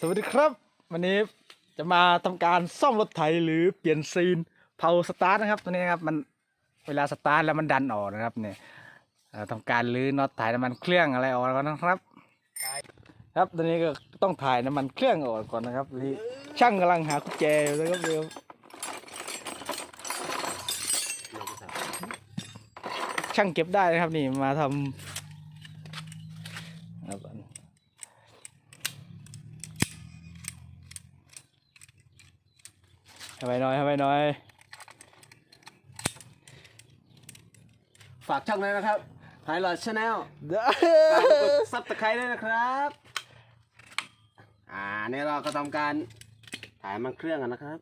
สวัสดีครับ วันนี้จะมาทำการซ่อมรถไถหรือเปลี่ยนซีนเผาสตาร์ทนะครับ ตัวนี้นะครับมันเวลาสตาร์ทแล้วมันดันออกนะครับเนี่ยเอ่อทำการรื้อน็อตถ่ายน้ำมันเครื่องอะไรออกแล้วนะครับ ครับตอนนี้ก็ต้องถ่ายน้ำมันเครื่องออกก่อนนะครับนี่ช่างกำลังหากุญแจอยู่นะครับเดี๋ยวช่างเก็บได้นะครับนี่มาทำครับ ให้ไปหน่อยให้ไปหน่อย ฝากช่องด้วยนะครับไฮไลท์ชาแนลเด้อฝากกดซับสไครต์ด้วยนะครับ อ่าเนี่ยเราก็ทำการถ่ายมันเครื่องกันนะครับ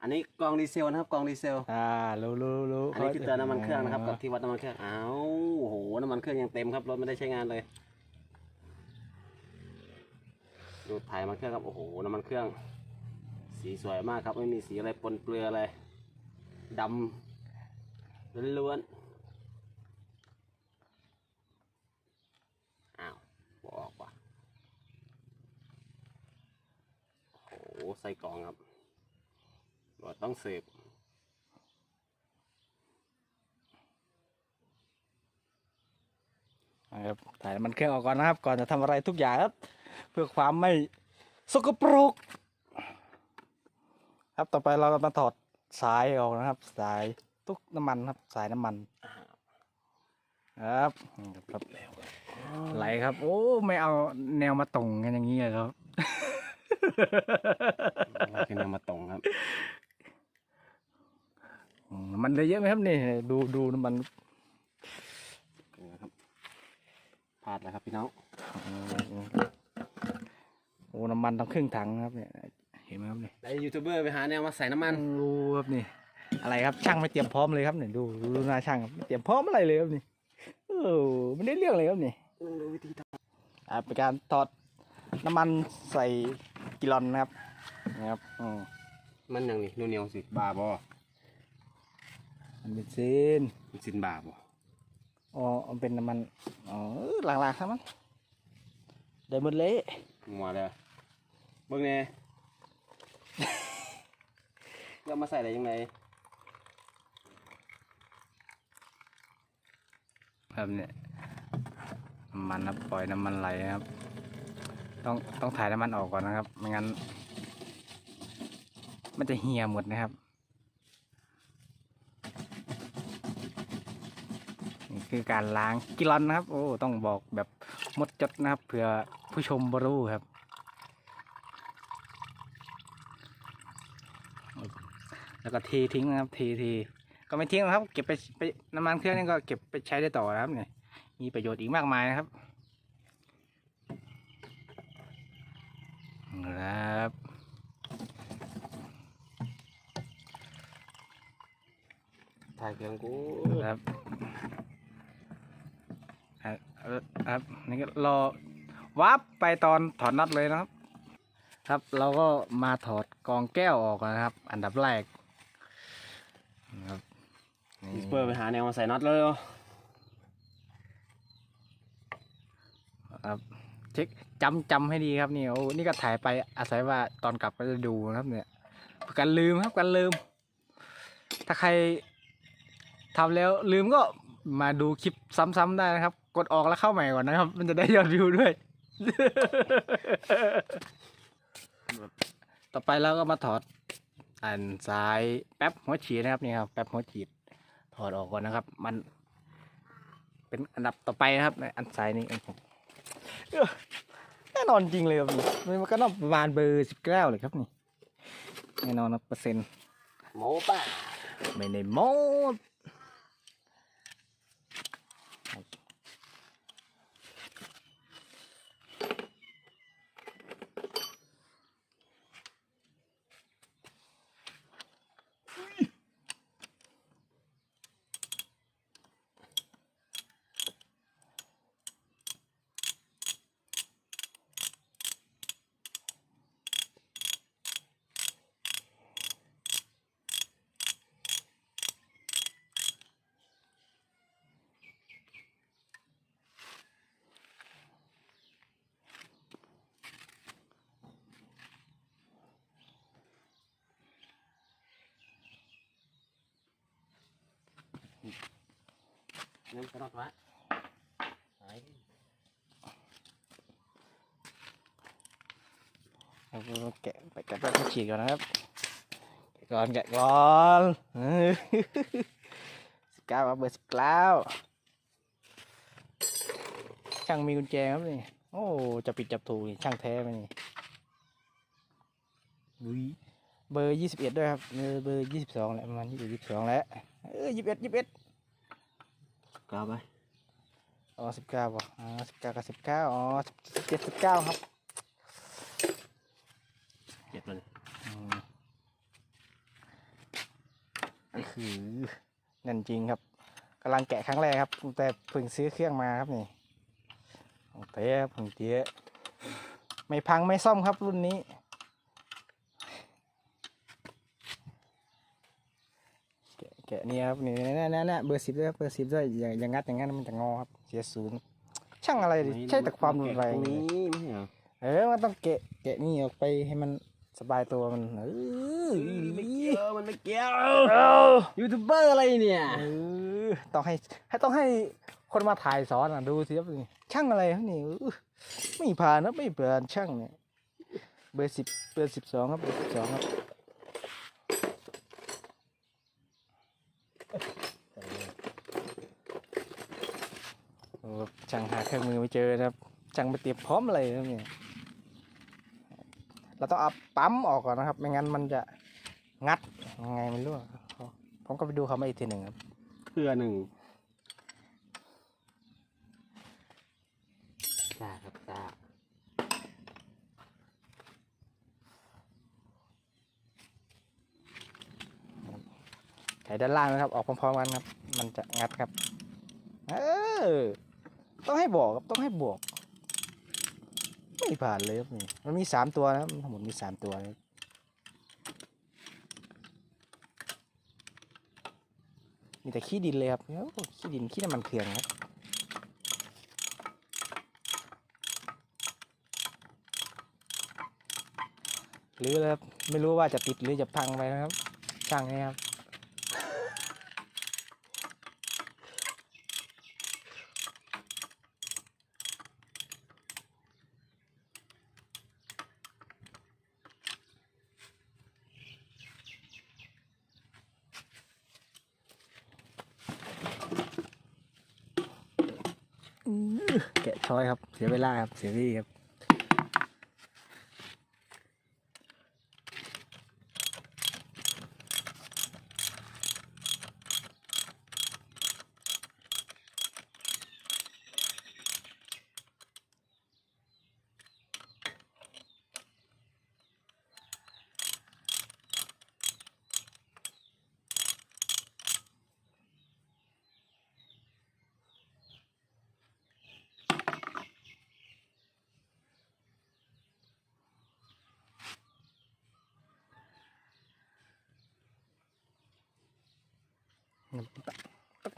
อันนี้กล่องดีเซลนะครับกล่องดีเซล อ่ารู้รู้รู้อันนี้คือเติมน้ำมันเครื่องนะครับกับที่วัดน้ำมันเครื่อง อ้าวโอ้โหน้ำมันเครื่องยังเต็มครับรถไม่ได้ใช้งานเลย ดูถ่ายน้ำมันเครื่องครับโอ้โหน้ำมันเครื่อง สีสวยมากครับ ไม่มีสีอะไรปนเปลืออะไรดำล้วนๆอ้าวบอกว่ะโอ้โหใส่กล่องครับรถต้องเสืบนะครับถ่ายมันเครื่องออกก่อนนะครับ ก่อนจะทำอะไรทุกอย่างครับ เพื่อความไม่สกปรก ครับต่อไปเราก็มาถอดสายออกนะครับ สายตุ๊กน้ำมันครับ สายน้ำมัน ครับครับไหลครับ โอ้ไม่เอาแนวมาตรงกันอย่างนี้เลยครับคือแนวมาตรงครับอืมน้ำมันเลยเยอะไหมครับนี่ดูดูน้ำมันนะครับพลาดแล้วครับพี่น้องอืมโอ้น้ำมันต้องครึ่งถังครับเนี่ย เห็นไหมครับนี่ไอยูทูบเบอร์ไปหาแนวมาใส่น้ำมันดูครับนี่ อะไรครับช่างไม่เตรียมพร้อมเลยครับเนี่ยดูดูหน้าช่างครับไม่เตรียมพร้อมอะไรเลยครับนี่เออไม่ได้เรื่องเลยครับนี่ดูวิธีทอ่าเป็นการถอดน้ำมันใส่กิลอนนะครับนะครับอืมำมันอย่างนี้นูเนียวสิบาบอมันเป็นซีนมันสินบาบออ๋อมันเป็นน้ำมันอ๋อหลังๆครับมันได้หมดเละงัวเลยเบิ่งแน่ เรามาใส่อะได้ยังไงครับเนี่ยน้ำมันครับปล่อยน้ำมันไหลนะครับ ต้องต้องถ่ายน้ำมันออกก่อนนะครับ ไม่งั้น มันจะเหี่ยหมดนะครับนี่คือการล้างกิลอนนะครับ โอ้ต้องบอกแบบมดจดนะครับเผื่อผู้ชมบรู้ครับ แล้วก็เททิ้งนะครับเทเทก็ไม่ทิ้งนะครับ เก็บไปไปน้ำมันเครื่องนี่ก็เก็บไปใช้ได้ต่อนะครับเนี่ยมีประโยชน์อีกมากมายนะครับครับถ่ายเครื่องกูครับอะเอ่อครับนี่ก็รอวับไปตอนถอดน็อตเลยนะครับ ครับเราก็มาถอดกรองแก้วออกก่อนนะครับ อันดับแรก นะครับนี่ยูทูบเบอร์ไปหาแนวมาใส่น็อตเลยเหรอครับเช็คจำจำให้ดีครับนี่โอ้นี่ก็ถ่ายไปอาศัยว่าตอนกลับก็จะดูนะครับเนี่ยกันลืมครับกันลืม ถ้าใครทำแล้วลืมก็มาดูคลิปซ้ำๆได้นะครับ กดออกแล้วเข้าใหม่ก่อนนะครับ มันจะได้ยอดวิวด้วย ต่อไปเราก็มาถอด อันซ้ายแป๊บหัวฉีดนะครับนี่ครับแป๊บหัวฉีดถอดออกก่อนนะครับ มัน เป็นอันดับต่อไปนะครับในอันซ้ายนี้ของผมเอ้อแน่นอนจริงเลยครับนี่มันก็ต้องประมาณเบอร์สิบเก้าเลยครับนี่แน่นอนนะเปอร์เซ็นต์โมป่ะไม่ในโม น้ำกระดกวะหายเอาแกะไปแกะไปฉีดก่อนนะครับแกะก่อนแกะก่อนเออสิบเก้าครับเบอร์สิบเก้าช่างมีกุญแจครับนี่โอ้จะปิดจับถูกนี่ช่างแท้ไหมนี่บุยเบอร์ยี่สิบเอ็ดด้วยครับเบอร์เบอร์ยี่สิบสองแหละประมาณยี่สิบยี่สิบสองแล้วเออยี่สิบเอ็ดยี่สิบเอ็ด กล้าไปอ๋อสิบเก้าป่ะอ๋อสิบเก้ากับสิบเก้าอ๋อสิบเจ็ดสิบเก้าครับเจ็บเลยอืมนี่คือนั่นจริงครับกำลังแกะครั้งแรกครับ แต่เพิ่งซื้อเครื่องมาครับนี่ของเต้ครับของเตี้ยไม่พังไม่ซ่อมครับรุ่นนี้ แกะแกะนี่ครับนี่นี่นี่นี่เบอร์สิบด้วยครับเบอร์สิบด้วยอย่างอย่างงัดอย่างงั้นมันจะงอครับเสียศูนย์ช่างอะไรดิใช่แต่ความรุนแรงตรงเลยนี้ไม่ใช่เหรอเออมันต้องแกะแกะนี่ออกไปให้มันสบายตัวมันเออไม่เกี่ยวมันไม่เกี่ยวเออยูทูบเบอร์อะไรเนี่ยเออต้องให้ให้ต้องให้คนมาถ่ายสอนอะดูสิครับนี่ช่างอะไรครับนี่เออไม่ผ่านนะไม่ผ่านช่างเนี่ยเบอร์สิบเบอร์สิบสองครับเบอร์สิบสองครับ โอ้ ช่างหาเครื่องมือไม่เจอครับช่างไปเตรียมพร้อมอะไรครับเนี่ยเราต้องเอาปั๊มออกก่อนนะครับ ไม่งั้นมันจะงัดยังไงไม่รู้ผมก็ไปดูเขามาอีกทีหนึ่งครับเพื่อหนึ่งซาครับซา ไขด้านล่างนะครับ ออกพร้อมๆกันครับ มันจะงัดครับ เออ ต้องให้บอกครับ ต้องให้บอก ไม่ผ่านเลยครับนี่ มันมีสามตัวนะครับทั้งหมดมีสามตัวนะครับมีแต่ขี้ดินเลยครับขี้ดินขี้น้ำมันเคืองครับหรือแล้วครับไม่รู้ว่าจะติดหรือจะพังไปนะครับช่างนี่ครับ แกะช้อยครับ เสียเวลาครับ เสียวี่ครับ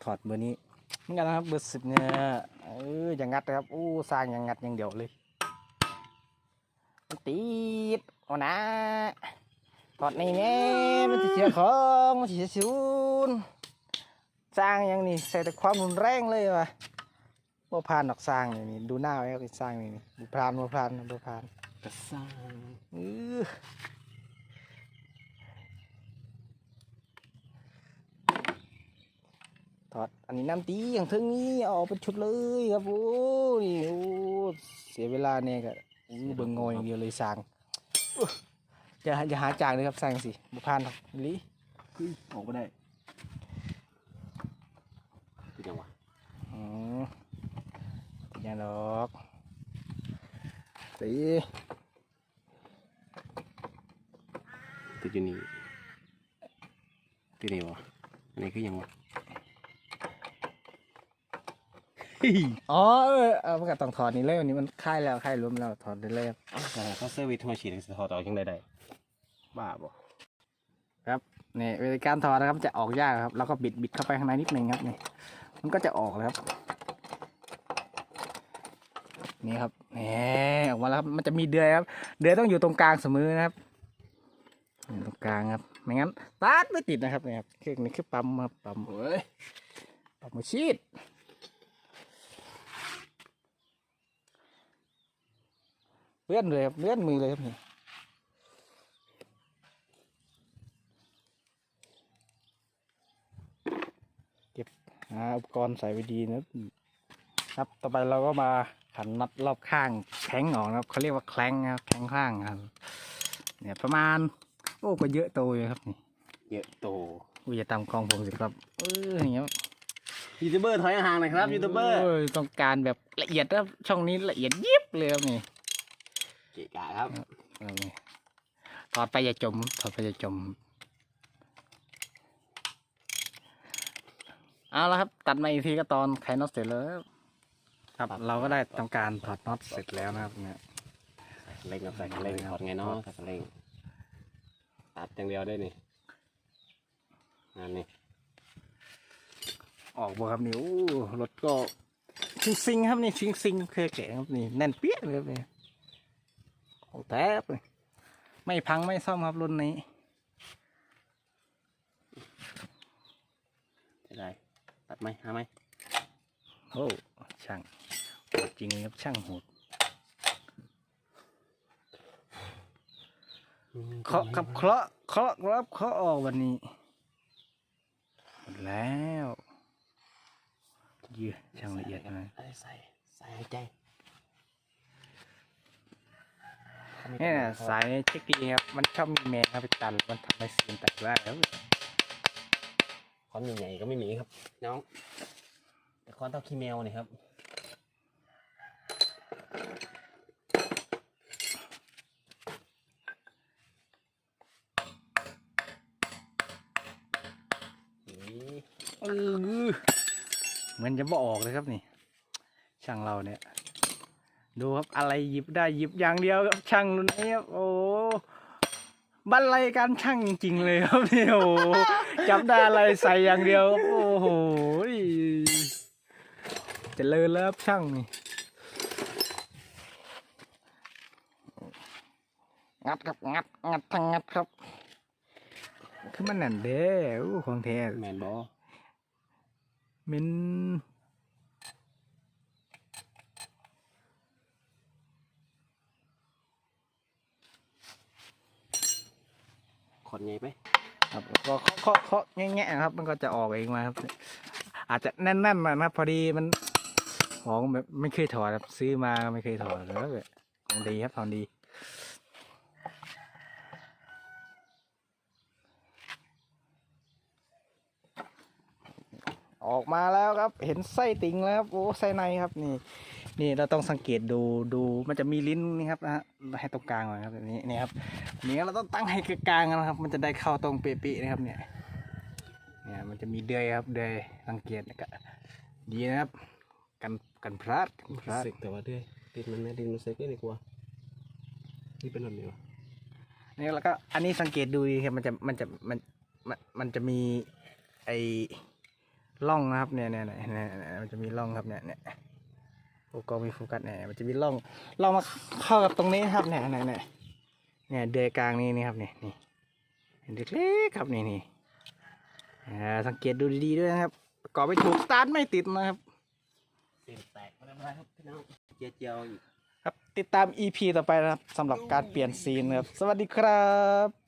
ถอดเบอร์นี้เหมือนกันนะครับเบอร์สิบเนี่ยเอออย่างงัดนะครับอู้สร้างอย่างงัดอย่างเดียวเลยมันติดโอ้นะถอดในแน่มันจะเสียของมันจะเสียศูนย์สร้างอย่างนี้ใส่แต่ความรุนแรงเลยว่ะบ่พานดอกสร้างอย่างนี้ดูหน้าไว้ครับสร้างนี่นี่บ่พานบ่พานบ่พานกระซ่างเออ ถอดอันนี้น้ำตีอย่างเทิงนี้เอาออกเป็นชุดเลยครับโอ้นี่โอ้เสียเวลาเนี่ยก็อู้เบิ่งงอยอย่างเดียวเลยสร้างอุ๊ยอย่าอย่าหาจางเลยครับสร้างสิบุพานหรอกอีหลิออกไม่ได้คือยังวะอืมอย่าหรอกตีตัวอยู่นี่ตัวนี้วะอันนี้คือยังวะ อ๋อเออเอาประกาศต้องถอดนี่เลยวันนี้มันค่ายแล้วค่ายรวมแล้วถอดได้เลยครับแต่เขาเซอร์วิสหัวฉีดสะทอต่อยังได้ได้บ้าบ่นี่เวลาการถอดนะครับจะออกยากครับแล้วก็บิดบิดเข้าไปข้างในนิดนึงครับนี่มันก็จะออกแล้วครับ นี่ครับนี่ออกมาแล้วครับมันจะมีเดือยครับ เดือยต้องอยู่ตรงกลางเสมอนะครับอยู่ตรงกลางครับไม่งั้นตัดไม่ติดนะครับนี่ครับเครื่องนี้คือปั๊มครับปั๊มเฮ้ยปั๊มมือชีด เลื่อนเลยครับเลื่อนมือเลยครับนี่เก็บหาอุปกรณ์ใส่ไว้ดีนะครับต่อไปเราก็มาขันน็อตรอบข้างแข็งออกนะครับเขาเรียกว่าแคลงนะครับแข็งข้างครับ เนี่ยประมาณ โอ้ก็เยอะโตอยู่ครับนี่เยอะโตอุ้ยจะตามกล้องผมสิครับเอออย่างเงี้ยยูทูบเบอร์ถอยห่างหน่อยครับยูทูบเบอร์โยต้องการแบบละเอียดครับช่องนี้ละเอียดยิบเลยครับนี่เกะกะครับเอานี่ถอดไปอย่าจมถอดไปอย่าจม เอาละครับ ตัดมาอีกทีก็ตอนไขน็อตเสร็จแล้วครับ เราก็ได้ทำการถอดน็อตเสร็จแล้วนะครับ เนี่ย เล่งกับใส่คันเร่งถอดไงเนาะใส่คันเร่งตัดอย่างเดียวได้นี่งานนี้ออกบ่ครับนี่โอ้รถก็ซิงซิงๆครับนี่ซิงซิงๆเคยแกะครับนี่แน่นเปี้ยเลยครับนี่โอ้ แทบเลยไม่พังไม่ซ่อมครับรุ่นนี้จะได้ตัดไหมหาไหมโอ้ช่างโหดจริงเลยครับช่างโหดเคาะกับเคาะเคาะครับเคาะออกวันนี้หมดแล้วเยี่ยช่างละเอียดนะอะไรใส่ใส่ให้ใจ เนี่ยนะสายเช็คดีครับ มันชอบมีแมงครับไปตัน มันทำให้เสียงแตกได้แล้วคอนใหญ่ๆก็ไม่มีครับ น้อง แต่คอนเท่าขี้แมวนี่ครับอีเออเหมือนจะบ่ออกเลยครับนี่ ช่างเราเนี่ย ดูครับอะไรหยิบได้หยิบอย่างเดียวครับช่างรุ่นนี้ครับโอ้บันไลการช่างจริงๆเลยครับนี่โอ้โหจับได้อะไรใส่อย่างเดียวครับโอ้โหเจะเลินแล้วครับช่างนี่งัดครับงัดงัดทั้งงัดครับ คือมันนั่นเด้ออู้ของแท้แมนบอเมน คอนใหญ่ไปครับก็เคาะเคาะแง่ๆครับ มันก็จะออกเองมาครับ อาจจะแน่นๆหน่อยนะครับพอดีมันของแบบไม่เคยถอดครับ ซื้อมาไม่เคยถอดแล้วแบบของดีครับของดีออกมาแล้วครับ เห็นไส้ติ่งแล้วครับ โอ้ไส้ในครับนี่ นี่เราต้องสังเกตดูดูมันจะมีลิ้นนี่ครับนะฮะให้ตรงกลางหน่อยครับแบบนี้นี่ครับนี่เราต้องตั้งให้กลางๆนะครับ มันจะได้เข้าตรงเป๊ะๆนะครับเนี่ยเนี่ยมันจะมีเดือยครับเดือยสังเกตนะครับดีนะครับกันกันพลาดกันพลาดเสกแต่ว่าด้วยดินมันไม่ดินมันเสกได้ดีกว่านี่เป็นแบบนี้วะนี่แล้วก็อันนี้สังเกตดูดีครับมันจะมันจะมันมันมันจะมีไอ้ร่องนะครับเนี่ยเนี่ยเนี่ยเนี่ยเนี่ยมันจะมีร่องครับเนี่ยเนี่ย โอ้กล้องมีโฟกัสเนี่ยมันจะมีร่องร่องมาเข้ากับตรงนี้ครับเนี่ยเนี่ยเนี่ยเนี่ยเดือยกลางนี้นี่ครับเนี่ยนี่เห็นเล็กๆครับนี่นี่อ่าสังเกตดูดีๆด้วยนะครับประกอบไม่ถูกสตาร์ทไม่ติดนะครับเส้นแตกไม่ได้ครับพี่น้องเจียวเจียวๆอีกครับติดตาม EP ต่อไปนะครับสำหรับการเปลี่ยนซีนนะครับ สวัสดีครับ